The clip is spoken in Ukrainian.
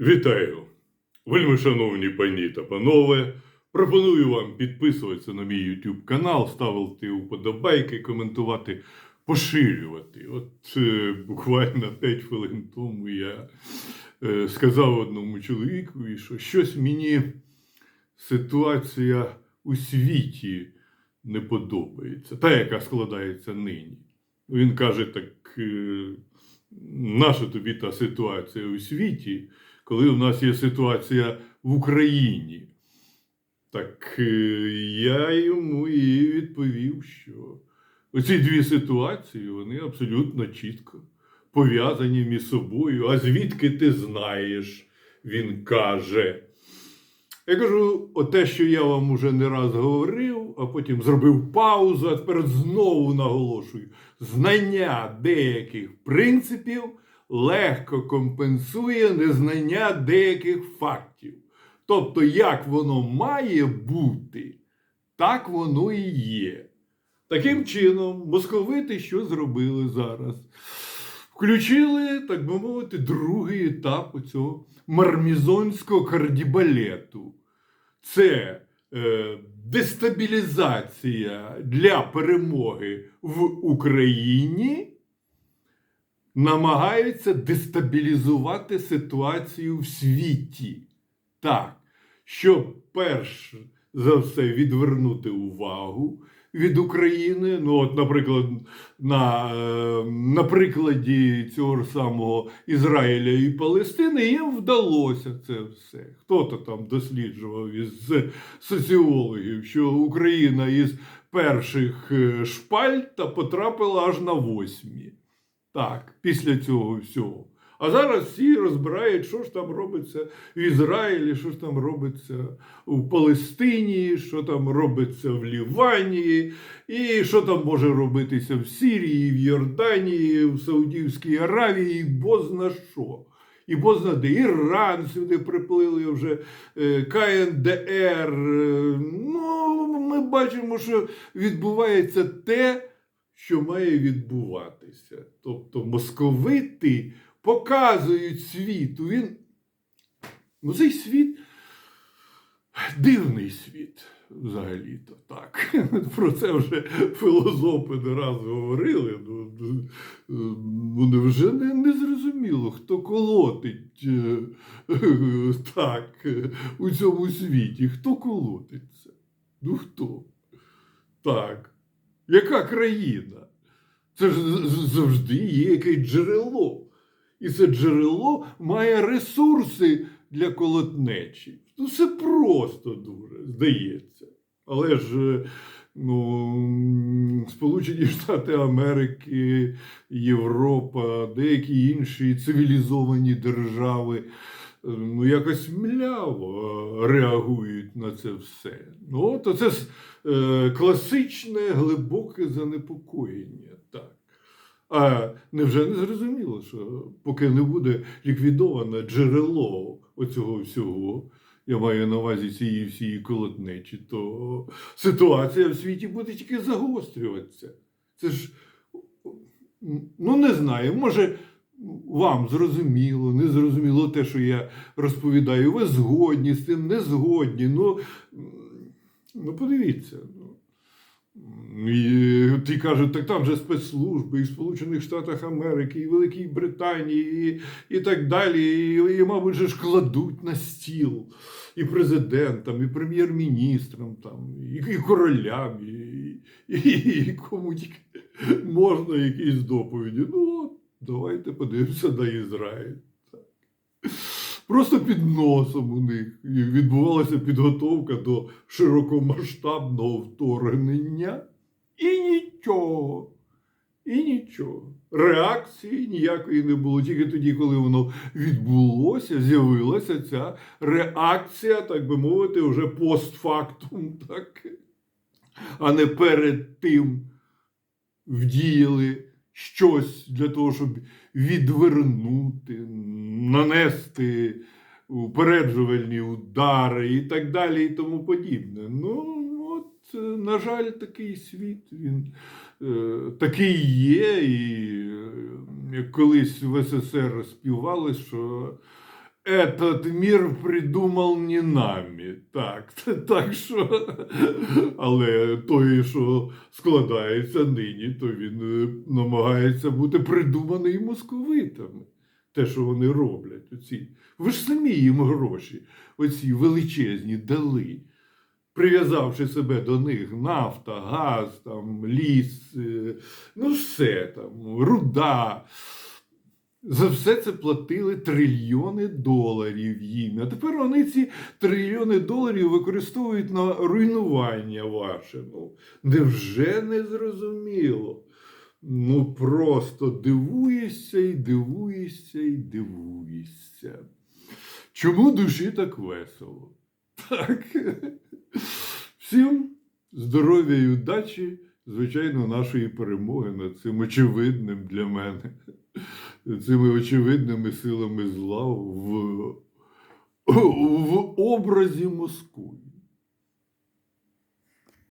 Вітаю! Вельми шановні пані та панове. Пропоную вам підписуватися на мій YouTube канал, ставити вподобайки, коментувати, поширювати. От е, буквально 5 хвилин тому я е, сказав одному чоловікові, що щось мені ситуація у світі не подобається, та, яка складається нині. Він каже: так, е, наша тобі та ситуація у світі, коли в нас є ситуація в Україні. Так е, я йому і відповів, що оці дві ситуації вони абсолютно чітко пов'язані між собою. А звідки ти знаєш? Він каже. Я кажу, оте, що я вам уже не раз говорив, а потім зробив паузу, а тепер знову наголошую. Знання деяких принципів легко компенсує незнання деяких фактів. Тобто, як воно має бути, так воно і є. Таким чином, московити що зробили зараз? Включили, так би мовити, другий етап цього мармізонського кардібалету. Це е, дестабілізація для перемоги в Україні. Намагаються дестабілізувати ситуацію в світі. Так, щоб перш за все відвернути увагу від України. Ну, от, наприклад, на, е, на прикладі цього самого Ізраїля і Палестини їм вдалося це все. Хто-то там досліджував із соціологів, що Україна із перших е, шпальт потрапила аж на восьмі. Так, після цього всього. А зараз всі розбирають, що ж там робиться в Ізраїлі, що ж там робиться у Палестині, що там робиться в Лівані, і що там може робитися в Сирії, в Йорданії, в Саудівській Аравії, і бозна що. І бозна де Іран сюди приплили вже е, КНДР. е, Ну, ми бачимо, що відбувається те, що має відбуватися. Тобто московити показують світу. Він, ну, цей світ дивний світ. Взагалі-то так. Про це вже філософи не раз говорили. Ну, ну, Вони вже не, не зрозуміло, хто колотить е, так у цьому світі. Хто колотиться? Ну хто? Так. Яка країна? Це ж завжди є якесь джерело. І це джерело має ресурси для колотнечі. Ну, все просто дуже, здається. Але ж е, ну, Сполучені Штати Америки, Європа, деякі інші цивілізовані держави ну, якось мляво реагують на це все. Ну, то це е, класичне глибоке занепокоєння. Так. А невже не зрозуміло, що поки не буде ліквідоване джерело оцього всього, я маю на увазі цієї всієї колотнечі, то ситуація в світі буде тільки загострюватися. Це ж, ну не знаю, може. Вам зрозуміло, не зрозуміло те, що я розповідаю. Ви згодні з цим, не згодні. Ну, ну подивіться. Ну, і ті кажуть, так там же спецслужби і в Сполучених Штатах Америки, і Великій Британії, і, і так далі. І, і, мабуть, же ж кладуть на стіл і президентам, і прем'єр-міністрам, там, і, і королям, і, і, і кому тільки можна якісь доповіді. Ну, от, давайте подивимося на Ізраїль. Так. Просто під носом у них відбувалася підготовка до широкомасштабного вторгнення. І нічого. І нічого. Реакції ніякої не було. Тільки тоді, коли воно відбулося, з'явилася ця реакція, так би мовити, вже постфактум, так? а не перед тим вдіяли щось для того, щоб відвернути, нанести упереджувальні удари і так далі, і тому подібне. Ну, от, е, на жаль, такий світ, він е, такий є, і е, як колись в СССР співали, що Этот мир придумал не нами. Так, так що, але той, що складається нині, то він е, намагається бути придуманий московитами. Те, що вони роблять, оці. Ви ж самі їм гроші, оці величезні дали, прив'язавши себе до них нафта, газ, там, ліс, е, ну все там, руда. За все це платили трильйони доларів їм. А тепер вони ці трильйони доларів використовують на руйнування ваше. Ну, невже не зрозуміло? Ну, просто дивуєшся і дивуєшся і дивуєшся. Чому душі так весело? Так. Всім здоров'я і удачі, звичайно, нашої перемоги над цим очевидним для мене, цими очевидними силами зла в, в образі Москви.